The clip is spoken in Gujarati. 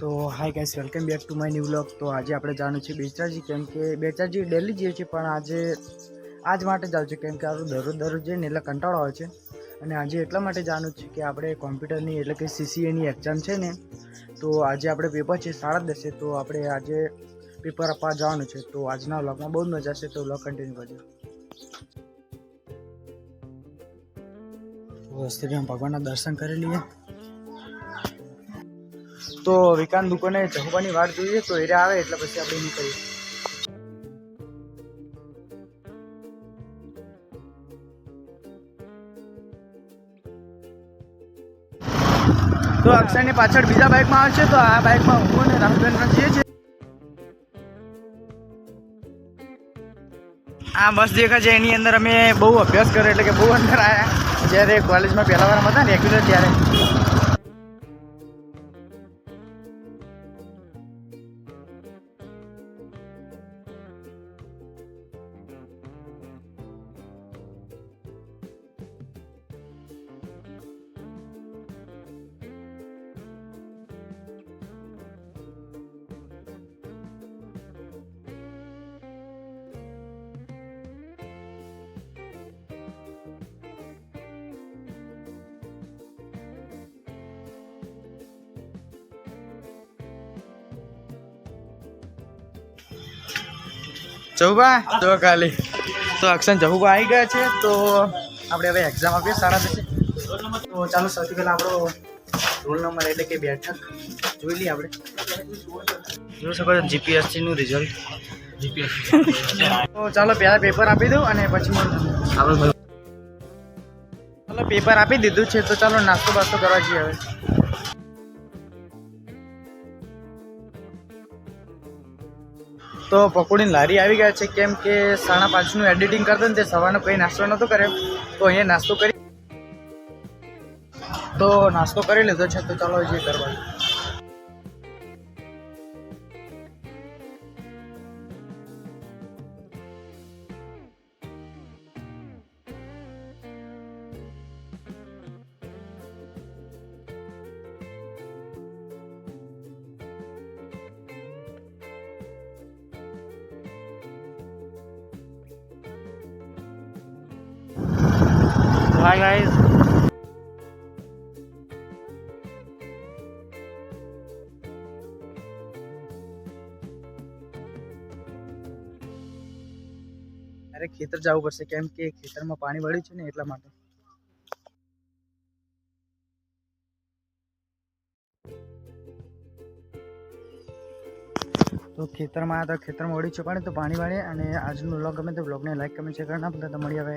તો hi guys welcome back to my new vlog તો આજે આપણે જવાનું છે બેચરાજી કેમ કે બેચરાજી ડેલી જઈએ છીએ પણ આજે, આજ માટે જાઉં છું, કેમ કે આપણું દરરોજ દરરોજ જઈએ ને એટલે કંટાળો આવે છે. અને આજે એટલા માટે જવાનું છે કે આપણે કોમ્પ્યુટરની એટલે કે સીસીએની એક્ઝામ છે ને, તો આજે આપણે પેપર છે સાડા દસે, તો આપણે આજે પેપર આપવા જવાનું છે. તો આજના વ્લોગમાં બહુ જ મજા છે તો વ્લોગ કન્ટિન્યુ કરજો. તો શ્રીરામ ભગવાનના દર્શન કરી લઈએ. તો વિકાન દુકાને જમવાની વાત જોઈએ તો એરે આવે એટલે પછી આપણે નીકળીએ તો અક્ષયની પાછળ બીજા બાઇકમાં આવે છે, તો આ બાઇકમાં હું અને રાહુલબેન જઈએ છીએ. આ બસ દેખા છે, એની અંદર અમે બહુ અભ્યાસ કર્યો, એટલે કે બહુ અંદર આવ્યા જ્યારે કોલેજમાં પહેલા વાર હતા ને રેગ્યુલર ત્યારે. ચૌબા તો ખાલી. તો અક્ષન જહુબા આવી ગયા છે, તો આપણે હવે એક્ઝામ આપીએ સારા થશે તો ચાલો સૌથી પહેલાં આપણો રોલ નંબર એટલે કે બેઠક જોઈ લઈએ આપણે. જોઈ શકો છો જીપીએસસીનું રિઝલ્ટ તો ચાલો પહેલાં પેપર આપી દઉં અને પછી મળું ચાલો પેપર આપી દીધું છે, તો ચાલો નાસ્તો બાસ્તો કરવા જઈએ હવે. તો પકોડીની લારી આવી ગયા છે, કેમ કે સાડા પાંચનું એડિટિંગ કરતો ને તે સવારનો કંઈ નાસ્તો નહોતો કર્યો. તો અહીંયા નાસ્તો કરી તો નાસ્તો કરી લીધો છે, તો ચાલો જે કરવા હાય ગાઈઝ અરે, ખેતર જવું પડશે કેમ કે ખેતરમાં પાણી વળ્યું છે ને એટલા માટે. તો ખેતરમાં આવ્યા તો ખેતરમાં વળ્યું છે પાણી તો પાણી વાળી અને આજનો વ્લોગ ગમે તો વ્લોગને લાઈક કમેન્ટ શેર કરી બધા તો મળી આવે